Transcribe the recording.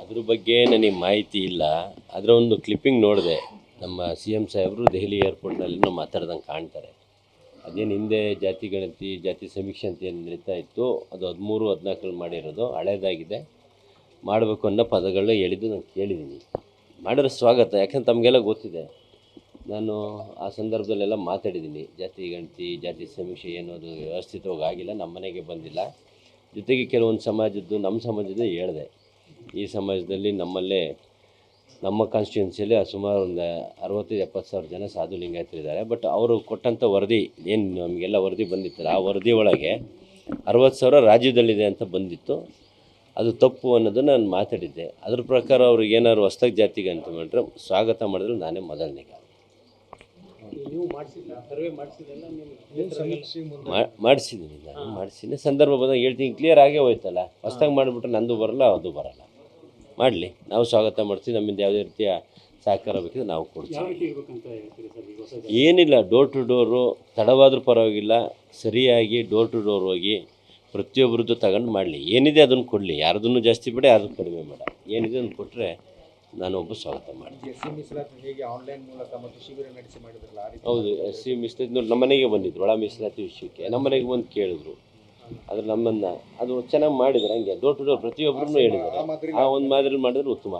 ಅದ್ರ ಬಗ್ಗೆ ನನಗೆ ಮಾಹಿತಿ ಇಲ್ಲ. ಅದರ ಒಂದು ಕ್ಲಿಪ್ಪಿಂಗ್ ನೋಡಿದೆ. ನಮ್ಮ ಸಿ ಎಂ ಸಾಹೇಬರು ದೆಹಲಿ ಏರ್ಪೋರ್ಟ್ನಲ್ಲಿ ಮಾತಾಡ್ದಂಗೆ ಕಾಣ್ತಾರೆ. ಅದೇನು ಹಿಂದೆ ಜಾತಿ ಗಣತಿ ಜಾತಿ ಸಮೀಕ್ಷೆ ಅಂತ ಏನು ನಡೀತಾ ಇತ್ತು ಅದು ಹದಿಮೂರು ಹದಿನಾಲ್ಕರಲ್ಲಿ ಮಾಡಿರೋದು ಹಳೇದಾಗಿದೆ. ಮಾಡಬೇಕು ಅನ್ನೋ ಪದಗಳನ್ನ ಹೇಳಿದ್ದು ನಾನು ಕೇಳಿದ್ದೀನಿ. ಮಾಡಿರೋ ಸ್ವಾಗತ ಯಾಕಂದ್ರೆ ತಮಗೆಲ್ಲ ಗೊತ್ತಿದೆ. ನಾನು ಆ ಸಂದರ್ಭದಲ್ಲೆಲ್ಲ ಮಾತಾಡಿದ್ದೀನಿ. ಜಾತಿ ಗಣತಿ ಜಾತಿ ಸಮೀಕ್ಷೆ ಏನು ಅದು ವ್ಯವಸ್ಥಿತವಾಗಿ ಆಗಿಲ್ಲ ನಮ್ಮ ಮನೆಗೆ ಬಂದಿಲ್ಲ. ಜೊತೆಗೆ ಕೆಲವೊಂದು ಸಮಾಜದ್ದು ನಮ್ಮ ಸಮಾಜದ ಹೇಳಿದೆ. ಈ ಸಮಾಜದಲ್ಲಿ ನಮ್ಮಲ್ಲೇ, ನಮ್ಮ ಕಾನ್ಸ್ಟಿಟ್ಯೂನ್ಸಿಯಲ್ಲಿ ಸುಮಾರು ಒಂದು ಅರವತ್ತು ಎಪ್ಪತ್ತು ಸಾವಿರ ಜನ ಸಾಧು ಲಿಂಗಾಯತರಿದ್ದಾರೆ. ಬಟ್ ಅವರು ಕೊಟ್ಟಂಥ ವರದಿ ಏನು ನಮಗೆಲ್ಲ ವರದಿ ಬಂದಿತ್ತಲ್ಲ, ಆ ವರದಿ ಒಳಗೆ ಅರವತ್ತು ಸಾವಿರ ರಾಜ್ಯದಲ್ಲಿದೆ ಅಂತ ಬಂದಿತ್ತು. ಅದು ತಪ್ಪು ಅನ್ನೋದನ್ನು ನಾನು ಮಾತಾಡಿದ್ದೆ. ಅದ್ರ ಪ್ರಕಾರ ಅವ್ರಿಗೆ ಏನಾದ್ರು ಹೊಸ್ದಾಗಿ ಜಾತಿಗೆ ಅಂತ ಮಾಡಿದ್ರೆ ಸ್ವಾಗತ ಮಾಡಿದ್ರೆ ನಾನೇ ಮೊದಲನೇಗ ಮಾಡಿಸಿದ್ದೀನಿ ನಾನು ಮಾಡಿಸಿದ್ದೀನಿ ಸಂದರ್ಭ ಬಂದಾಗ ಹೇಳ್ತೀನಿ ಕ್ಲಿಯರ್ ಆಗೇ ಹೋಯ್ತಲ್ಲ. ಹೊಸ್ದಾಗಿ ಮಾಡಿಬಿಟ್ರೆ ನಂದು ಬರಲ್ಲ ಅದು ಬರಲ್ಲ. ಮಾಡಲಿ. ನಾವು ಸ್ವಾಗತ ಮಾಡ್ತೀವಿ ನಮ್ಮಿಂದ ಯಾವುದೇ ರೀತಿಯ ಸಹಕಾರ ಬೇಕಿದ್ರೆ ನಾವು ಕೊಡ್ತೀವಿ. ಯಾವ ರೀತಿ ಇರ್ಬೇಕಂತ ಹೇಳ್ತೀರಿ ಸರ್ ಏನಿಲ್ಲ ಡೋರ್ ಟು ಡೋರು ತಡವಾದರೂ ಪರವಾಗಿಲ್ಲ ಸರಿಯಾಗಿ ಡೋರ್ ಟು ಡೋರ್ ಹೋಗಿ ಪ್ರತಿಯೊಬ್ಬರದ್ದು ತಗೊಂಡು ಮಾಡಲಿ. ಏನಿದೆ ಅದನ್ನು ಕೊಡಲಿ. ಯಾರ್ದನ್ನು ಜಾಸ್ತಿ ಬೇಡ ಯಾರದನ್ನು ಕಡಿಮೆ ಬೇಡ. ಏನಿದೆ ಅದನ್ನು ಕೊಟ್ಟರೆ ನಾನು ಒಬ್ಬ ಸ್ವಾಗತ ಮಾಡ್ತೀನಿ. ಎಸ್ ಸಿ ಮೀಸಲಾತಿ ಹೇಗೆ ಆನ್ಲೈನ್ ಮೂಲಕ ಮತ್ತು ಶಿಬಿರ ನಡೆಸಿ ಮಾಡಿದ್ರಲ್ಲ ಹೌದು ಎಸ್ ಸಿ ಮೀಸಲಾತಿ ನೋಡಿ ನಮ್ಮ ಮನೆಗೆ ಬಂದಿದ್ರು ಒಳ ಮೀಸಲಾತಿ ವಿಷಯಕ್ಕೆ. ನಮ್ಮ ಮನೆಗೆ ಬಂದು ಕೇಳಿದ್ರು. ಆದರೆ ನಮ್ಮನ್ನು ಅದು ಚೆನ್ನಾಗಿ ಮಾಡಿದ್ರು ಹಂಗೆ ಡೋರ್ ಟು ಡೋರ್ ಪ್ರತಿಯೊಬ್ಬರನ್ನು ಹೇಳಿದ್ದಾರೆ. ಆ ಒಂದು ಮಾದರಿ ಮಾಡಿದ್ರೆ ಉತ್ತಮ.